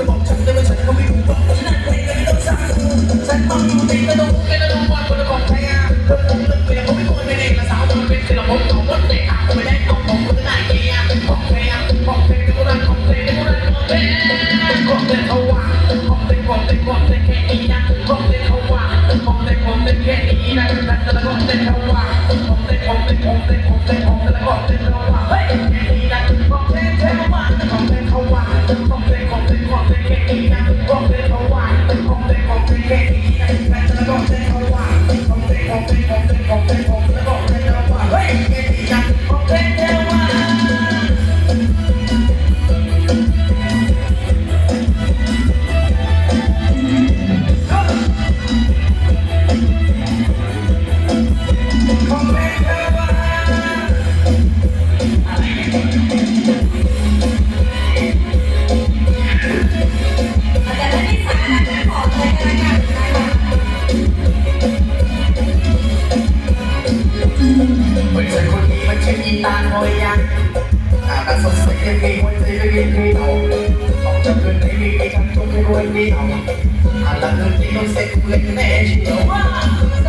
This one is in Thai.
จะบอกฉันได้ว่าฉันก็ไม่รู้ว่าฉันนั่งเพลงก็ต้องสั่งฉันต้องอยู่ในกระดูกในกระดูกวันคนละของใครอะเธองเลือกเปลี่ยนไม่ควรเป็นเอกสาวมันเป็นศิลปะของคนเตะอะไม่ได้ตองของคนไหนอะของเพลงของเพลงของรันของเพลงของรันของเพลงของเพลงเขาว่าของเพลงของเพลงของเพลงแค่นี้นะของเพลงเขาว่าของเพลงของเพลงแค่นี้นะแต่ละของเพลงเขาว่าของเพลงของเพลงของเพลงของเพลงของแต่ละของเพลงเขาว่าเฮ้ย ของเคนนี้มันใช่อีตาโอยยังหน้าตาสดใสยังมีหัวใจก็ยังมีเอาอ